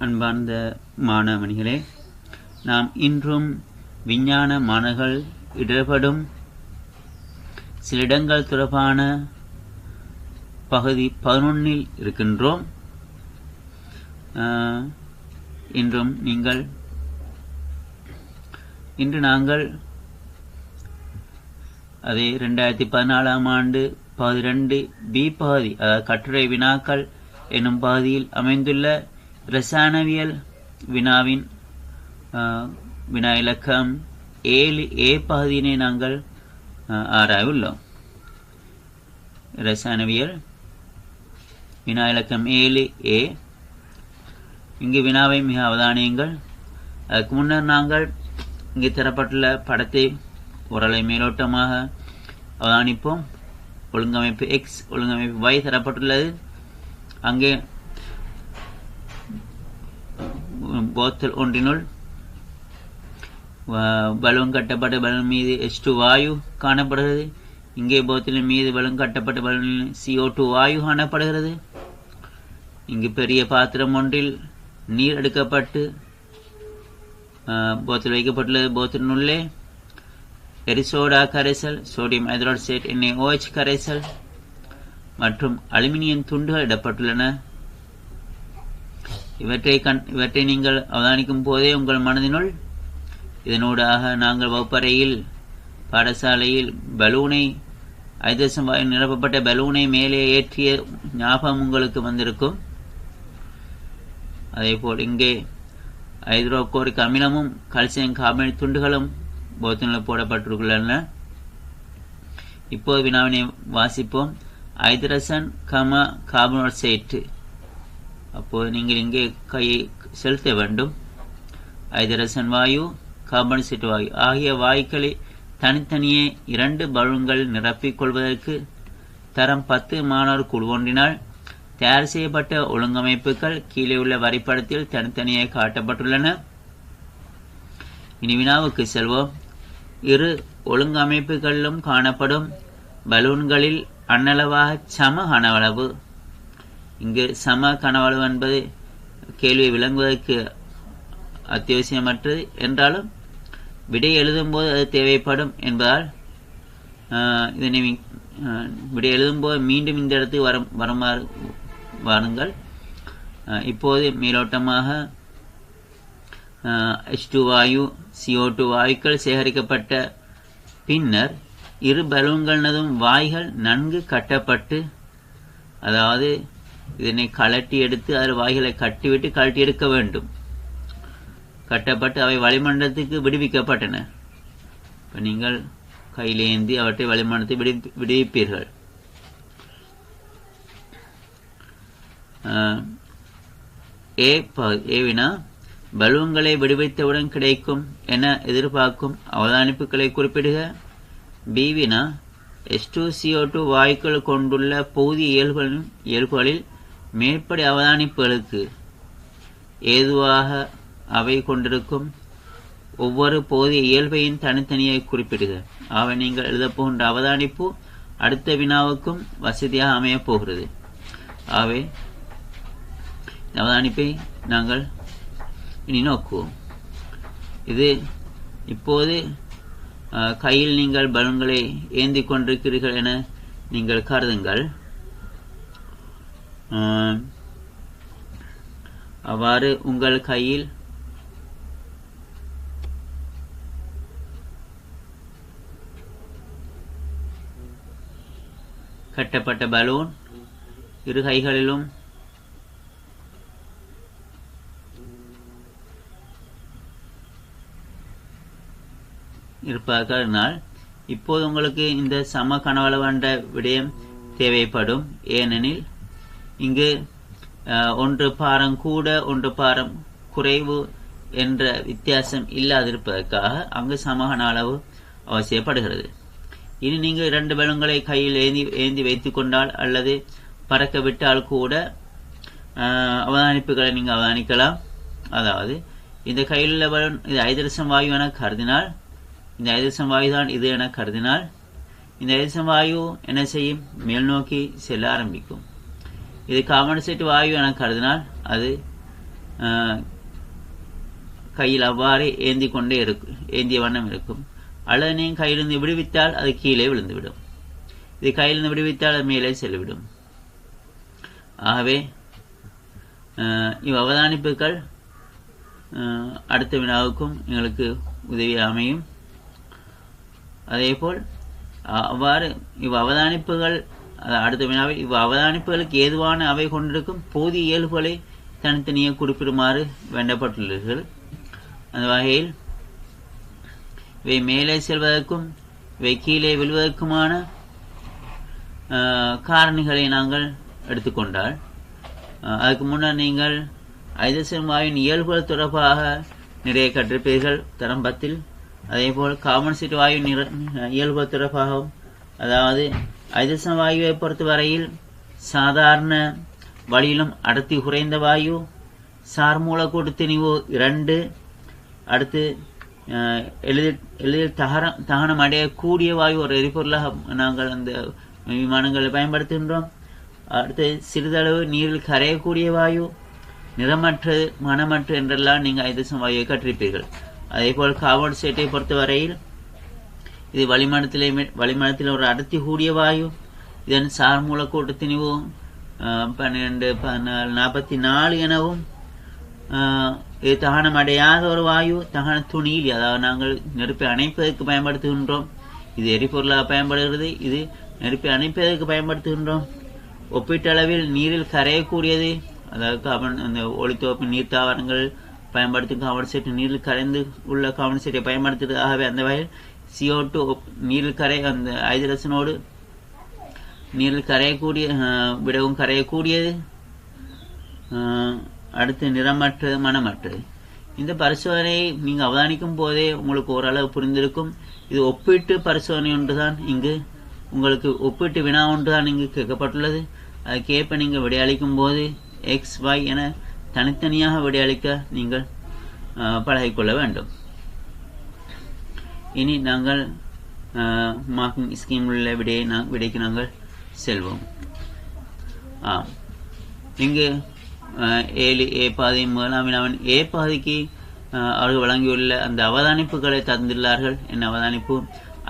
அன்பார்ந்த மாணவனிகளே நாம் இன்றும் விஞ்ஞான மாணவர்கள் இடர்படும் சில இடங்கள் தொடர்பான பகுதி பதினொன்னில் இருக்கின்றோம். ஆஹ், இன்றும் நீங்கள் இன்று நாங்கள் அதே ரெண்டாயிரத்தி பதினாலாம் ஆண்டு பகுதி ரெண்டு பி பகுதி அதாவது கட்டுரை வினாக்கள் என்னும் பகுதியில் அமைந்துள்ள ரசாயனவியல் வினாவின் வினா இலக்கம் ஏழு ஏ பகுதியினை நாங்கள் ஆஹ், ஆராயவுள்ளோம் ரசாயனவியல் வினா இலக்கம் ஏழு ஏ. இங்கு வினாவை மிக அவதானியுங்கள். அதுக்கு முன்னர் நாங்கள் இங்கு தரப்பட்டுள்ள படத்தை ஓரளவு மேலோட்டமாக அவதானிப்போம். ஒழுங்கமைப்பு எக்ஸ் ஒழுங்கமைப்பு வை தரப்பட்டுள்ளது. அங்கே போத்தல் ஒன்றினுள் பலூன் கட்டப்பட்ட பலூன் மீது எச் டூ வாயு காணப்படுகிறது இங்கே போத்தலின் மீது பலூன் கட்டப்பட்ட பலூனில் சிஓ டூ வாயு காணப்படுகிறது இங்கு பெரிய பாத்திரம் ஒன்றில் நீர் எடுக்கப்பட்டு போத்தில் போத்தல் வைக்கப்பட்டுள்ளது போத்தலினுள்ளே எரிசோடா கரைசல் சோடியம் ஹைட்ராக்சைடு எண்ணெய் ஓஎச் கரைசல் மற்றும் அலுமினியம் துண்டுகள் இடப்பட்டுள்ளன இவற்றை கண் இவற்றை நீங்கள் அவதானிக்கும் போதே உங்கள் மனதினுள் இதனூடாக நாங்கள் வகுப்பறையில் பாடசாலையில் பலூனை ஐதசம் வாயு நிரப்பப்பட்ட பலூனை மேலே ஏற்றிய ஞாபகம் உங்களுக்கு வந்திருக்கும். அதேபோல் இங்கே ஹைட்ரோகோரிக் அமிலமும் கால்சியம் கார்பனேட் துண்டுகளும் போத்தனில் போடப்பட்டுள்ளன இப்போது வினாவினை வாசிப்போம். ஐதரசன் கம கார்பனோசைட்டு அப்போது நீங்கள் இங்கே கையை செலுத்த வேண்டும். ஐதரசன் வாயு கார்பனோசைட் வாயு. ஆகிய வாயுக்களை தனித்தனியே இரண்டு பலூன்கள் நிரப்பிக் கொள்வதற்கு தரம் பத்து மாணவர் குழு ஒன்றினால் தயார் செய்யப்பட்ட ஒழுங்கமைப்புகள் கீழே உள்ள வரைபடத்தில் தனித்தனியே காட்டப்பட்டுள்ளன. இனி வினாவுக்கு செல்வோம். இரு ஒழுங்கமைப்புகளிலும் காணப்படும் பலூன்களில் அன்னளவாக சம அளவு இங்கு சம கனவளவு என்பது கேள்வி விளங்குவதற்கு அத்தியாவசியமற்றது. என்றாலும் விடை எழுதும்போது அது தேவைப்படும் என்பதால் ஆஹ், இதனை விடை எழுதும்போது மீண்டும் இந்த இடத்துக்கு வரும் வருமாறு வாருங்கள். இப்போது மேலோட்டமாக ஹெச் டூ வாயு சிஓ டூ வாயுக்கள் சேகரிக்கப்பட்ட பின்னர் இரு பலூன்களதும் வாய்கள் நன்கு கட்டப்பட்டு அதாவது இதனை கழட்டி எடுத்து அதில் வாய்களை கட்டிவிட்டு கழட்டி எடுக்க வேண்டும். கட்டப்பட்டு அவை வளிமண்டலத்துக்கு விடுவிக்கப்பட்டன. இப்போ நீங்கள் கையிலேந்தி அவற்றை வளிமண்டலத்தை விடு விடுவிப்பீர்கள். ஏ ஏவினா பலூன்களை விடுவித்தவுடன் கிடைக்கும் என எதிர்பார்க்கும் அவதானிப்புகளை குறிப்பிடுக. பிவினா எஸ் டூ சிஓ டூ வாயுக்கள் கொண்டுள்ள பகுதி இயல்புகளின் இயல்புகளில் மேற்படி அவதானிப்புகளுக்கு ஏதுவாக அவை கொண்டிருக்கும் ஒவ்வொரு போதிய இயல்பையும் தனித்தனியை குறிப்பிடுக. அவை நீங்கள் எழுதப்போகின்ற அவதானிப்பு அடுத்த வினாவுக்கும் வசதியாக அமையப் போகிறது. ஆகவே அவதானிப்பை நாங்கள் இனி நோக்குவோம். இது இப்போது கையில் நீங்கள் பலூன்களை ஏந்தி கொண்டிருக்கிறீர்கள் என நீங்கள் கருதுங்கள். அவ்வாறு உங்கள் கையில் கட்டப்பட்ட பலூன் இரு கைகளிலும். இருப்பதனால் இப்போது உங்களுக்கு இந்த சம கனவளவு என்ற விடயம் தேவைப்படும். ஏனெனில் இங்கு ஒன்று பாரம் கூட ஒன்று பாரம் குறைவு என்ற வித்தியாசம் இல்லாதிருப்பதற்காக அங்கு சமகன அளவு அவசியப்படுகிறது. இனி நீங்கள் இரண்டு பலூன்களை கையில் ஏந்தி ஏந்தி வைத்து கொண்டால் அல்லது பறக்க விட்டால் கூட அவதானிப்புகளை நீங்கள் அவதானிக்கலாம். அதாவது இந்த கையில் உள்ள பலூன் இது ஐதரசம் வாயு என கருதினால் இந்த ஐதரசம் வாயு தான் இது என கருதினால் இந்த ஐதரசம் வாயு என்ன செய்யும்? மேல்நோக்கி செல்ல ஆரம்பிக்கும். இது காம்பன்சேட் வாயு என கருதினால் அது கையில் அவ்வாறே ஏந்தி கொண்டே இருக்கும் ஏந்திய வண்ணம் இருக்கும். அல்லது நீங்கள் கையிலிருந்து விடுவித்தால் அது கீழே விழுந்துவிடும். இது கையிலிருந்து விடுவித்தால் அது மேலே செல்லிவிடும். ஆகவே இவ் அவதானிப்புகள் அடுத்த வினாவுக்கும் எங்களுக்கு உதவி அமையும். அதேபோல் அ- அவ்வாறு இவ் அவதானிப்புகள் அடுத்த வினாவில் இவ் அவதானிப்புகளுக்கு ஏதுவான அவை கொண்டிருக்கும் போதிய இயல்புகளை தனித்தனியே குறிப்பிடுமாறு வேண்டப்பட்டுள்ளீர்கள். அந்த வகையில் இவை மேலே செல்வதற்கும் இவை கீழே விழுவதற்குமான அஹ், காரணிகளை நாங்கள் எடுத்துக்கொண்டால் அஹ், அதுக்கு முன்னர் நீங்கள் ஐதசன் வாயுவின் இயல்புகள் தொடர்பாக நிறைய கற்றிருப்பீர்கள். தரம் பத்தில் அதேபோல் கார்பன் சீட் வாயு நிற- இயல்புகள் தொடர்பாகவும் அதாவது ஐதசன் வாயுவை பொறுத்தவரையில் சாதாரண வழியிலும் அடர்த்தி குறைந்த வாயு சார் மூலக்கூட்டு திணிவு இரண்டு அடுத்து எளிதில் எளிதில் தகரம் தகனம் அடையக்கூடிய வாயு ஒரு எரிபொருளாக நாங்கள் அந்த விமானங்களை பயன்படுத்துகின்றோம். அடுத்து சிறிதளவு நீரில் கரையக்கூடிய வாயு நிறமற்று மனமற்று என்றெல்லாம் நீங்கள் ஐதசம் வாயுவை கற்றிருப்பீர்கள். அதே போல் கார்பன் சேட்டை பொறுத்தவரையில் இது வளிமண்டலத்திலே வளிமண்டலத்தில் ஒரு அடர்த்தி கூடிய வாயு. இதன் சார் மூலக்கூட்டு திணிவு பன்னிரெண்டு பதினாலு நாற்பத்தி நாலு எனவும் இது தகனம் அடையாத ஒரு வாயு தகன துணியில் அதாவது நாங்கள் நெருப்பை அணைப்பதற்கு பயன்படுத்துகின்றோம். இது எரிபொருளாக பயன்படுகிறது. இது நெருப்பை அணைப்பதற்கு பயன்படுத்துகின்றோம். ஒப்பீட்டளவில் நீரில் கரையக்கூடியது அதாவது கார்பன் அந்த ஒளித்தோப்பு நீர் தாவரங்கள் பயன்படுத்தும் கார்பன் நீரில் கரைந்து உள்ள கார்பன் சீட்டை பயன்படுத்துகிறது. ஆகவே அந்த வகையில் CO2 நீரில் கரை அந்த ஹைட்ரஜனோடு நீரில் கரையக்கூடிய விடவும் கரையக்கூடியது. அடுத்து நிறமற்று மனமற்றது. இந்த பரிசோதனையை நீங்கள் அவதானிக்கும் போதே உங்களுக்கு ஓரளவு புரிந்திருக்கும். இது ஒப்பீட்டு பரிசோதனை ஒன்று தான் இங்கு உங்களுக்கு ஒப்பீட்டு வினா ஒன்றுதான் இங்கு கேட்கப்பட்டுள்ளது. அதுக்கேற்ப நீங்கள் விடையளிக்கும் போது எக்ஸ் ஒய் என தனித்தனியாக விடையளிக்க நீங்கள் பழகிக்கொள்ள வேண்டும். இனி நாங்கள் மார்க்கிங் ஸ்கீம் உள்ள விடையை நான் விடைக்கு நாங்கள் செல்வோம். ஆம் இங்கு ஏழு ஏ பாதி முதலாம் வினாவின் ஏ பாதிக்கு அவர்கள் வழங்கியுள்ள அந்த அவதானிப்புகளை தந்துள்ளார்கள். என் அவதானிப்பு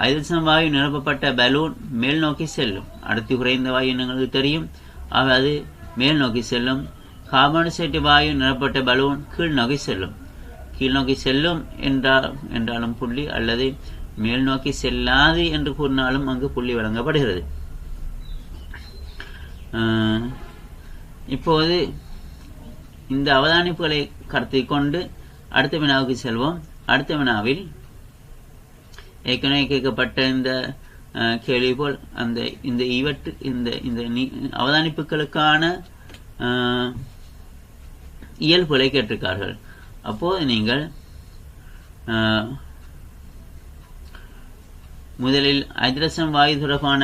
ஐதசம் வாயு நிரப்பப்பட்ட பலூன் மேல் நோக்கி செல்லும். அடுத்து குறைந்த வாயு எங்களுக்கு தெரியும். அது மேல் நோக்கி செல்லும். கார்பன் வாயு நிரப்பப்பட்ட பலூன் கீழ் நோக்கி செல்லும். கீழ் நோக்கி செல்லும் என்றால் என்றாலும் புள்ளி அல்லது மேல் நோக்கி செல்லாது என்று கூறினாலும் அங்கு புள்ளி வழங்கப்படுகிறது. இப்போது இந்த அவதானிப்புகளை கருத்தில் கொண்டு அடுத்த வினாவுக்கு செல்வோம். அடுத்த வினாவில் ஏற்கனவே கேட்கப்பட்ட இந்த அஹ், கேள்வி போல் அந்த இந்த இவற்று இந்த இந்த நீ- அவதானிப்புகளுக்கான இயல்புகளை கேட்டிருக்கார்கள். அப்போது நீங்கள் முதலில் ஐதரசம் வாயு தொடர்பான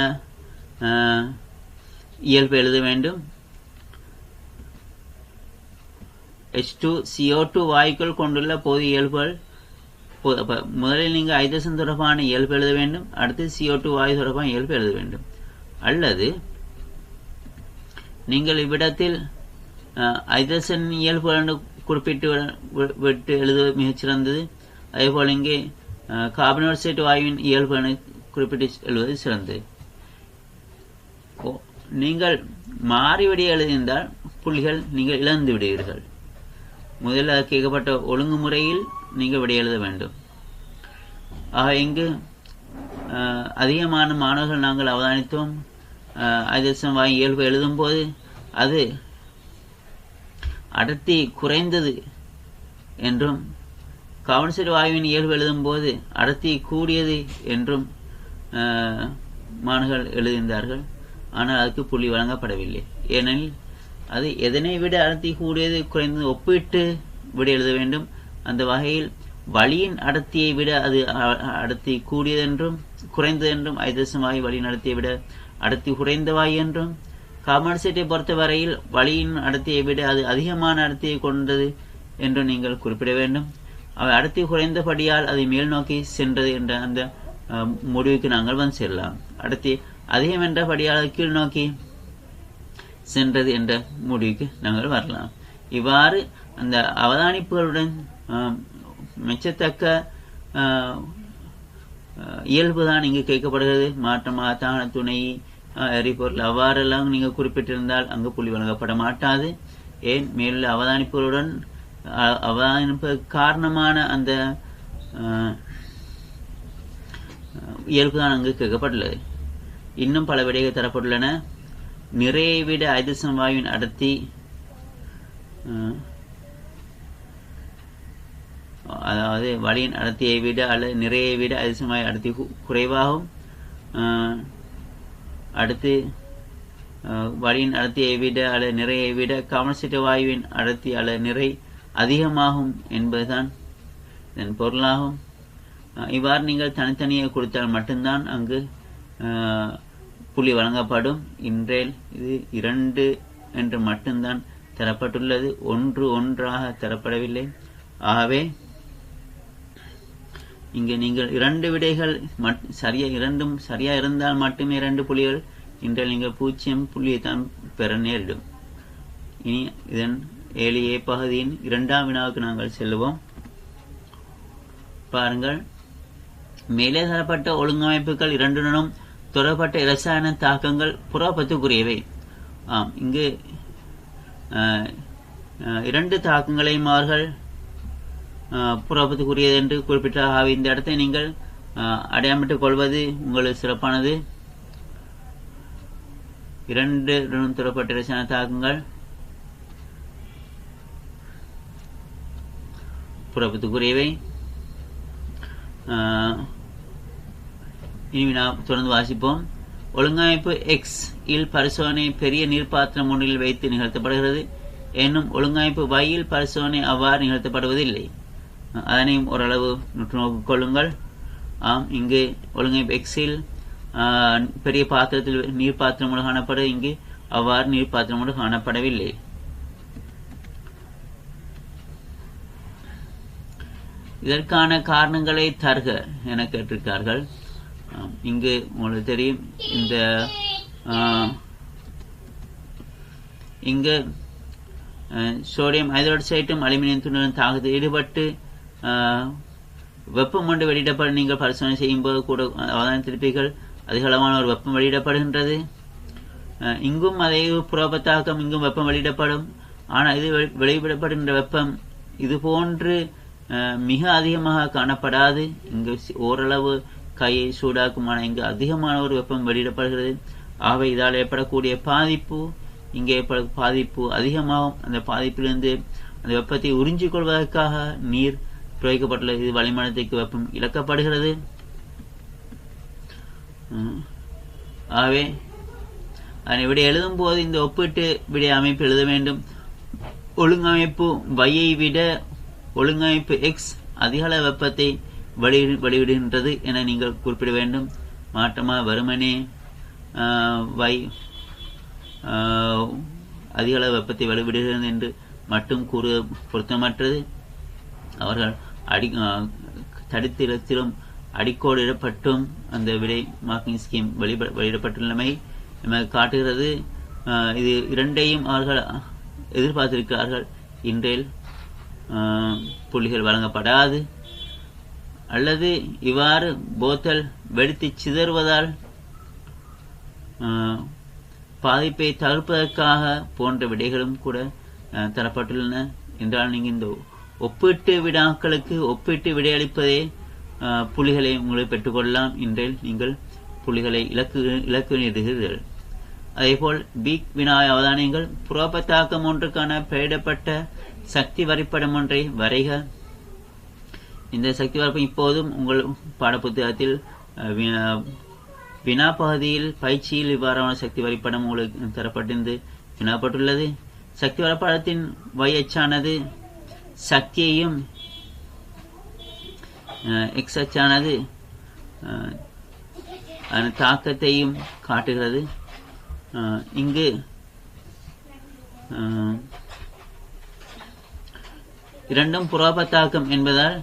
இயல்பு எழுத வேண்டும். எச் டூ சிஓ டூ வாயுக்கள் கொண்டுள்ள பொது இயல்புகள் முதலில் நீங்கள் ஐதரசன் தொடர்பான இயல்பு எழுத வேண்டும். அடுத்து சிஓ டூ வாயு தொடர்பான இயல்பு எழுத வேண்டும். அல்லது நீங்கள் இவ்விடத்தில் ஐதரசன் இயல்பு குறிப்பிட்டு விட்டு எழுதுவது மிகச்சிறந்தது அதேபோல் இங்கே கார்பன் ஆக்சைடு வாயுவின் இயல்பு என குறிப்பிட்டு எழுவது சிறந்தது. நீங்கள் மாறிவிடி எழுதியிருந்தால் புள்ளிகள் நீங்கள் இழந்து விடுவீர்கள். முதல்ல கேட்கப்பட்ட ஒழுங்குமுறையில் நீங்கள் விடை எழுத வேண்டும். ஆக இங்கு அதிகமான மாணவர்கள் நாங்கள் அவதானித்தோம். ஐதசம் வாங்கி இயல்பு எழுதும்போது அது அடர்த்தி குறைந்தது என்றும் காவன்செட் வாயுவின் இயல்பு எழுதும்போது அடர்த்தி கூடியது என்றும் மாணவர்கள் எழுதியிருந்தார்கள். ஆனால் அதுக்கு புள்ளி வழங்கப்படவில்லை. ஏனெனில் அது எதனை விட அடர்த்தி கூடியது குறைந்தது ஒப்பிட்டு விட எழுத வேண்டும். அந்த வகையில் வழியின் அடர்த்தியை விட அது அடர்த்தி கூடியதென்றும் குறைந்தது என்றும் ஐதசம் வாயு வழியின் விட அடர்த்தி குறைந்த வாயு என்றும் கார்பன்சைட்டை பொறுத்தவரையில் வழியின் அடர்த்தியை விட அது அதிகமான அடர்த்தியை கொண்டது என்று நீங்கள் குறிப்பிட வேண்டும். அவை அடர்த்தி குறைந்தபடியால் அதை மேல் நோக்கி சென்றது என்ற அந்த அஹ், முடிவுக்கு நாங்கள் வந்து செல்லலாம். அடர்த்தி அதிகம் என்றபடியால் அது கீழ் நோக்கி சென்றது என்ற முடிவுக்கு நாங்கள் வரலாம். இவ்வாறு அந்த அவதானிப்புகளுடன் ஆம், மெச்சத்தக்க இயல்புதான் இங்கு கேட்கப்படுகிறது. மாற்றமாக தான துணை அஹ் எரிபொருள். அவ்வாறெல்லாம் நீங்கள் குறிப்பிட்டிருந்தால் அங்கு புள்ளி வழங்கப்பட மாட்டாது. ஏன்? மேலுள்ள அவதானிப்புகளுடன் அவதானிப்பு காரணமான அந்த இயல்பு தான் இயல்புதான் அங்கு கேட்கப்பட்டுள்ளது. இன்னும் பல விடைகள் தரப்பட்டுள்ளன. நிறையை விட ஐதசம் வாயுவின் அடர்த்தி அஹ், அதாவது வலியின் அடர்த்தியை விட அல்லது நிறையை விட அதிசமாய் அடர்த்தி குறைவாகும். ஆஹ், அடுத்து வழியின் அடர்த்தியை விட அல்லது நிறையை விட காமசிட்ட வாயுவின் அடர்த்தி அல்லது நிறை அதிகமாகும் என்பதுதான் இதன் பொருளாகும். இவ்வாறு நீங்கள் தனித்தனியே கொடுத்தால் மட்டும்தான் அங்கு புள்ளி வழங்கப்படும். இன்றேல் இது இரண்டு என்று மட்டும்தான் தரப்பட்டுள்ளது. ஒன்று ஒன்றாக தரப்படவில்லை. ஆகவே இங்கே நீங்கள் இரண்டு விடைகள் மட்- சரியா இரண்டும் சரியா இருந்தால் மட்டுமே இரண்டு புள்ளிகள் என்றால் நீங்கள் பூஜ்ஜியம் புள்ளியை தான் பெற நேரிடும். இனி இதன் ஏழு ஏ பகுதியின் இரண்டாம் வினாவுக்கு நாங்கள் செல்லுவோம். பாருங்கள். மேலே தரப்பட்ட ஒழுங்கமைப்புகள் இரண்டுடனும் தொடரப்பட்ட இரசாயன தாக்கங்கள் புறாபத்துக்குரியவை ஆம் இங்கு அஹ், இரண்டு தாக்கங்களையும் அவர்கள் புறப்பத்துக்குரியது என்று குறிப்பிட்டார். இந்த இடத்தை நீங்கள் அடையாமிட்டுக் கொள்வது உங்களுக்கு சிறப்பானது. இரண்டு துறப்பட்ட ரசனை தாக்கங்கள். புறப்பத்துக்குரியவை இனி நாம் தொடர்ந்து வாசிப்போம். ஒழுங்கமைப்பு எக்ஸ் இல் பரிசோதனை பெரிய நீர்ப்பாத்திரம் ஒன்றில் வைத்து நிகழ்த்தப்படுகிறது. என்னும் ஒழுங்கமைப்பு Y பரிசோதனை அவ்வாறு நிகழ்த்தப்படுவதில்லை. அதனையும் ஓரளவு நோக்கு கொள்ளுங்கள். ஆம் இங்கு ஒழுங்கை எக்ஸில் பெரிய பாத்திரத்தில் நீர் பாத்திரம் காணப்பட இங்கு அவ்வாறு நீர் பாத்திரம் காணப்படவில்லை. இதற்கான காரணங்களை தருக என கேட்டிருக்கார்கள். இங்கு உங்களுக்கு தெரியும் இந்த இங்கு சோடியம் ஹைட்ராக்சைட்டும் அலுமினியம் துண்டுடன் தாக்கத்தில் ஈடுபட்டு வெப்பம் கொண்டு வெளியிடப்படும் நீங்கள் பரிசோதனை செய்யும்போது கூட திருப்பிகள் அதிக அளவான ஒரு வெப்பம் வெளியிடப்படுகின்றது. அஹ், இங்கும் அதே புறப்பத்தாக்கம் இங்கும் வெப்பம் வெளியிடப்படும். ஆனால் இது வெளியிடப்படுகின்ற வெப்பம் இது போன்று அஹ், மிக அதிகமாக காணப்படாது. இங்கு ஓரளவு கையை சூடாக்குமான இங்கு அதிகமான ஒரு வெப்பம் வெளியிடப்படுகிறது. ஆகவே இதால் ஏற்படக்கூடிய பாதிப்பு இங்கே ஏற்படும் பாதிப்பு அதிகமாகும். அந்த பாதிப்பிலிருந்து அந்த வெப்பத்தை உறிஞ்சிக் கொள்வதற்காக நீர் பிரயோகிக்கப்பட்டுள்ளது இது வளிமண்டலத்திற்கு வெப்பம் இழக்கப்படுகிறது. ஆகவே அதனை விட எழுதும் போது இந்த ஒப்பீட்டு விடை அமைப்பு எழுத வேண்டும். ஒழுங்கமைப்பு வையை விட ஒழுங்கமைப்பு எக்ஸ் அதிகள வெப்பத்தை வெளியிடு வெளியிடுகின்றது என நீங்கள் குறிப்பிட வேண்டும். மாற்றமாக வருமனே வை ஆஹ், அதிக வெப்பத்தை வெளிவிடுகிறது என்று மட்டும் கூற பொருத்தமற்றது. அவர்கள் அடி தடுத்திரத்திலும் அடிக்கோடிடப்பட்டும் அந்த விடை மார்க்கிங் ஸ்கீம் வெளியிட வெளியிடப்பட்டுள்ளமை நமக்கு காட்டுகிறது. இது இரண்டையும் அவர்கள் எதிர்பார்த்திருக்கிறார்கள். இன்றையில் புள்ளிகள் வழங்கப்படாது. அல்லது இவ்வாறு போத்தல் வெடித்து சிதறுவதால் பாதிப்பை தவிர்ப்பதற்காக போன்ற விடைகளும் கூட தரப்பட்டுள்ளன. என்றால் நீங்கள் இந்த ஒப்பீட்டு வினாக்களுக்கு ஒப்பீட்டு விடையளிப்பதே புலிகளை புள்ளிகளை உங்களை பெற்றுக்கொள்ளலாம் என்றே நீங்கள் புள்ளிகளை இலக்கு இலக்குகிறீர்கள் அதேபோல் பீக் வினாய் அவதானியங்கள் புரோபத்தாக்கம் ஒன்றுக்கான பெயரிடப்பட்ட சக்தி வரைபடம் ஒன்றை வரைக. இந்த சக்தி வரைபடம் இப்போதும் உங்கள் பாடப்புத்தகத்தில் அஹ், வி- வினா பகுதியில் பயிற்சியில் இவ்வாறான சக்தி வரைபடம் உங்களுக்கு தரப்பட்டிருந்து வினாப்பட்டுள்ளது. சக்தி வரைபடத்தின் வயச்சானது சக்தியையும் எக்ஸ் அச்சானது அதன் தாக்கத்தையும் காட்டுகிறது. இங்கு இரண்டும் இரண்டும் புறாபத்தாக்கம் என்பதால்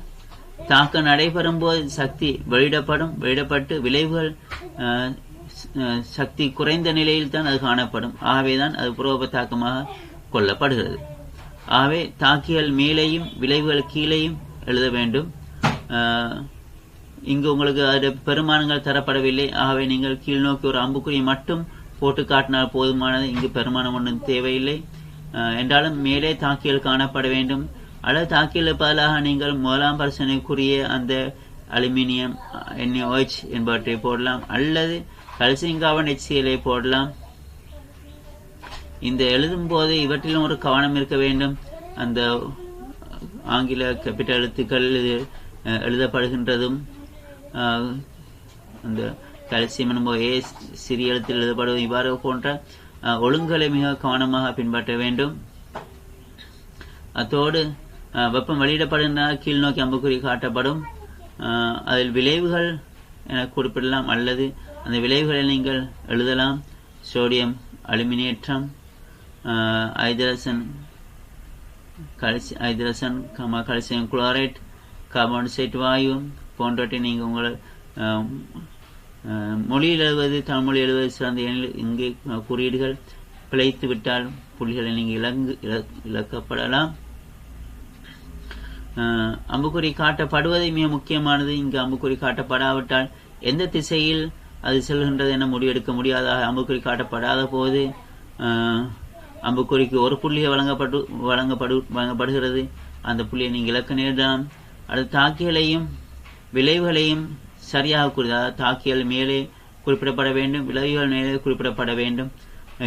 தாக்கம் நடைபெறும் போது சக்தி வெளியிடப்படும் வெளியிடப்பட்டு விளைவுகள் அஹ், சக்தி குறைந்த நிலையில் தான் அது காணப்படும். ஆகவேதான் அது புரோபத்தாக்கமாக கொள்ளப்படுகிறது. ஆகவே தாக்கியல் மேலேயும் விளைவுகள் கீழேயும் எழுத வேண்டும். ஆஹ், இங்கு உங்களுக்கு அது பெருமானங்கள் தரப்படவில்லை. ஆகவே நீங்கள் கீழ்நோக்கி ஒரு அம்புக்குறி மட்டும் போட்டு காட்டினால் போதுமானது. இங்கு பெருமானம் ஒன்றும் தேவையில்லை. என்றாலும் மேலே தாக்கியல் காணப்பட வேண்டும். அல்லது தாக்கியல் பதிலாக நீங்கள் முதலாம் பரிசனைக்குரிய அந்த அலுமினியம் NaOH என்பவற்றை போடலாம். அல்லது கல்சிங்காவன் எச்சிஎலை போடலாம். இந்த எழுதும் போது இவற்றிலும் ஒரு கவனம் இருக்க வேண்டும். அந்த ஆங்கில கெப்பிட்ட எழுத்துக்கள் எழுதப்படுகின்றதும் அந்த கால்சியம் என்னும் ஏ சிறிய எழுத்தில் எழுதப்படுவது இவ்வாறு போன்ற ஒழுங்குகளை மிக கவனமாக பின்பற்ற வேண்டும். அத்தோடு வெப்பம் வெளியிடப்படுகின்ற கீழ்நோக்கி அம்புக்குறி காட்டப்படும். அதில் விளைவுகள் என குறிப்பிடலாம் அல்லது அந்த விளைவுகளை நீங்கள் எழுதலாம். சோடியம் அலுமினேற்றம் hydrogen ஐதரசன் கல்சி ஐதரசன் கம கல்சியம் குளோரைட் கார்பன்சைட் வாயு போன்றவற்றை நீங்கள் உங்கள் மொழியில் எழுவது தமிழ் எழுவது சிறந்த இங்கே குறியீடுகள் பிழைத்து விட்டால் புள்ளிகளை நீங்கள் இழங்கு இழக்கப்படலாம் அம்புக்குறி காட்டப்படுவது மிக முக்கியமானது இங்கு அம்புக்குறி காட்டப்படாவிட்டால் எந்த திசையில் அது செல்கின்றது என முடிவெடுக்க முடியாத அம்புக்குறி காட்டப்படாத போது அம்புக்குறிக்கு ஒரு புள்ளியை வழங்கப்பட்டு வழங்கப்படு வழங்கப்படுகிறது. அந்த புள்ளியை நீங்கள் இலக்க நேரிடலாம் அடுத்து தாக்கியலையும் விளைவுகளையும் சரியாக குறி தாக்கியல் மேலே குறிப்பிடப்பட வேண்டும் விளைவுகள் மேலே குறிப்பிடப்பட வேண்டும்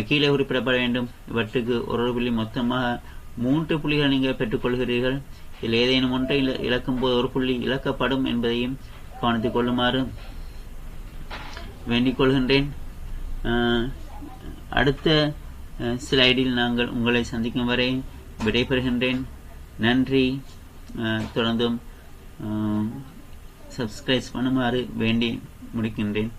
கீழே குறிப்பிடப்பட வேண்டும். இவற்றுக்கு ஒரு ஒரு புள்ளி மொத்தமாக மூன்று புள்ளிகள் நீங்கள் பெற்றுக்கொள்கிறீர்கள். இதில் ஏதேனும் ஒன்றை இழக்கும் போது ஒரு புள்ளி இழக்கப்படும் என்பதையும் கவனித்துக் கொள்ளுமாறு வேண்டிக் கொள்கின்றேன். அடுத்த ஸ்லைடில் நாங்கள் உங்களை சந்திக்கும் வரை விடைபெறுகின்றேன். நன்றி. தொடர்ந்தும் சப்ஸ்கிரைப் பண்ணுமாறு வேண்டி முடிக்கின்றேன்.